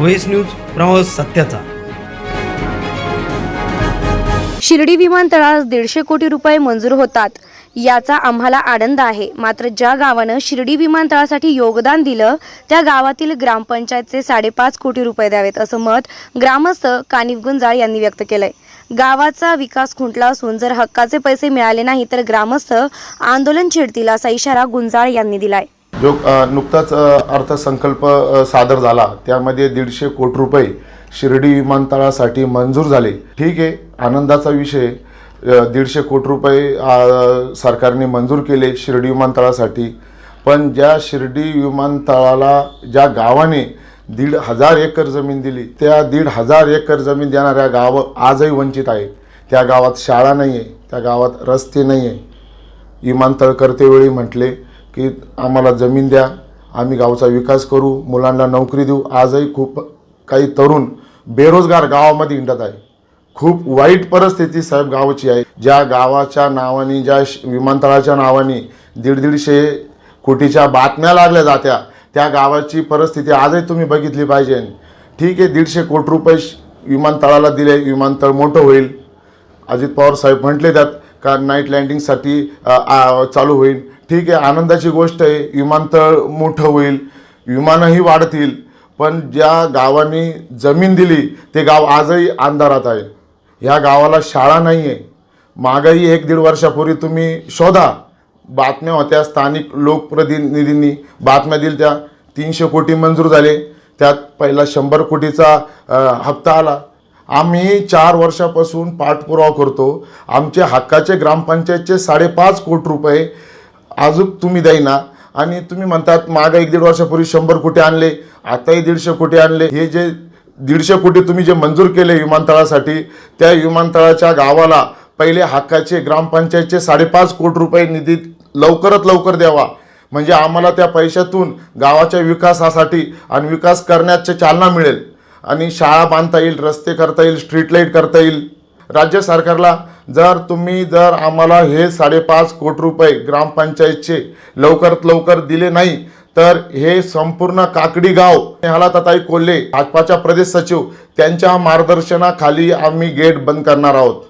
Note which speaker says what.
Speaker 1: OS news प्रवास सत्याचा.
Speaker 2: शिर्डी विमानतळास दीडशे कोटी रुपये मंजूर होतात. याचा आम्हाला आनंद आहे. मात्र ज्या गावानं शिर्डी विमानतळासाठी योगदान दिलं त्या गावातील ग्रामपंचायतचे साडेपाच कोटी रुपये द्यावेत असं मत ग्रामस्थ कानिफ गुंजाळ यांनी व्यक्त केलंय. गावाचा विकास खुंटला असून जर हक्काचे पैसे मिळाले नाही तर ग्रामस्थ आंदोलन छेडतील असा इशारा गुंजाळ यांनी दिलाय.
Speaker 3: जो नुकताच अर्थसंकल्प सादर झाला त्यामध्ये दीडशे कोटी रुपये शिर्डी विमानतळासाठी मंजूर झाले. ठीक आहे आनंदाचा विषय दीडशे कोटी रुपये सरकारने मंजूर केले शिर्डी विमानतळासाठी. पण ज्या शिर्डी विमानतळाला ज्या गावाने दीड हजार एकर जमीन दिली त्या दीड हजार एकर जमीन देणाऱ्या गावं आजही वंचित आहेत. त्या गावात शाळा नाही आहे त्या गावात रस्ते नाही आहे विमानतळ करतेवेळी म्हटले की आम्हाला जमीन द्या आम्ही गावचा विकास करू मुलांना नोकरी देऊ. आजही खूप काही तरुण बेरोजगार गावामध्ये हिंडत आहे. खूप वाईट परिस्थिती साहेब गावाची आहे. ज्या गावाच्या नावाने ज्या श- विमानतळाच्या नावाने दीड दीडशे कोटीच्या बातम्या लागल्या जात्या त्या गावाची परिस्थिती आजही तुम्ही बघितली पाहिजे. ठीक आहे दीडशे कोटी रुपये विमानतळाला दिले विमानतळ मोठं होईल. अजित पवार साहेब म्हटले त्यात का नाईट लँडिंगसाठी चालू होईल. ठीक आहे आनंदाची गोष्ट आहे विमानतळ मोठं होईल विमानही वाढतील पण ज्या गावांनी जमीन दिली ते गाव आजही अंधारात आहे. ह्या गावाला शाळा नाही आहे मागही एक दीड वर्षापूर्वी तुम्ही शोधा. बातम्या होत्या स्थानिक लोकप्रतिनिधींनी. बातम्या दिल्या त्या तीनशे कोटी मंजूर झाले. त्यात पहिला शंभर कोटीचा हप्ता आला. आम्ही चार वर्षापासून पाठपुरावा करतो. आमचे हक्काचे ग्रामपंचायतचे साडेपाच कोटी रुपये अजून तुम्ही द्यायना आणि तुम्ही म्हणतात मागं एक दीड वर्षापूर्वी शंभर कोटी आणले आताही दीडशे कोटी आणले. हे जे दीडशे कोटी तुम्ही जे मंजूर केले विमानतळासाठी त्या विमानतळाच्या गावाला पहिले हक्काचे ग्रामपंचायतचे साडेपाच कोटी रुपये निधी लवकरात लवकर द्यावा. म्हणजे आम्हाला त्या पैशातून गावाच्या विकासासाठी आणि विकास करण्याचे चालना मिळेल. आणि शाळा बांधता येईल रस्ते करता येईल स्ट्रीट लाइट करता येईल. राज्य सरकारला जर तुम्ही जर आम्हाला हे साडेपाच कोटी रुपये ग्रामपंचायतचे लवकरात लवकर दिले नाही तर हे संपूर्ण काकडी गाव ह्याला तताई कोल्हे भाजपाच्या प्रदेश सचिव त्यांच्या मार्गदर्शनाखाली आम्ही गेट बंद करणार आहोत.